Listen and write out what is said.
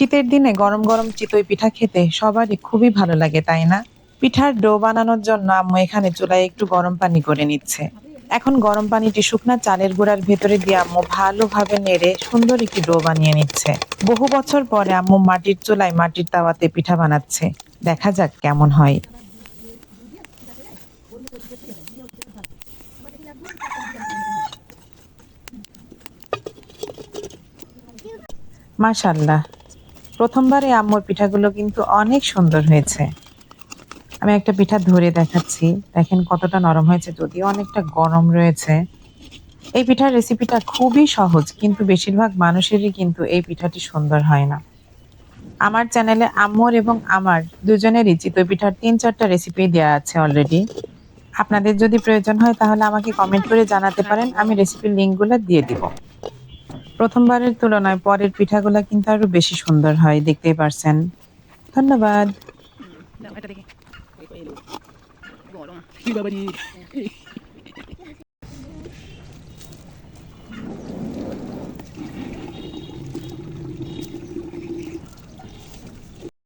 শীতের দিনে গরম গরম চিতই পিঠা খেতে সবারই খুবই ভালো লাগে, তাই না? পিঠার ডো বানানোর জন্য আম্মু এখানে চুলায় একটু গরম পানি করে নিচ্ছে। এখন গরম পানিটি শুকনা চালের গুঁড়ার ভেতরে দিয়ে আম্মু ভালোভাবে নেড়ে সুন্দর একটি ডো বানিয়ে নিচ্ছে। বহু বছর পরে আম্মু মাটির চুলায় মাটির তাওয়াতে পিঠা বানাচ্ছে। দেখা যাক কেমন হয়। মাশাল্লাহ প্রথমবারে আম্মুর পিঠাগুলো কিন্তু অনেক সুন্দর হয়েছে। আমি একটা পিঠা ধরে দেখাচ্ছি। দেখেন কতটা নরম হয়েছে, যদিও অনেকটা গরম রয়েছে। এই পিঠার রেসিপিটা খুবই সহজ, কিন্তু বেশিরভাগ মানুষেরই কিন্তু এই পিঠাটি সুন্দর হয় না। আমার চ্যানেলে আম্মুর এবং আমার দুজনেরই চিতই পিঠার তিন চারটা রেসিপি দেওয়া আছে অলরেডি আপনাদের যদি প্রয়োজন হয় তাহলে আমাকে কমেন্ট করে জানাতে পারেন, আমি রেসিপির লিঙ্কগুলো দিয়ে দিব। প্রথমবারের তুলনায় পরের পিঠাগুলা কিন্তু আরও বেশি সুন্দর হয় দেখতেই পারছেন। ধন্যবাদ।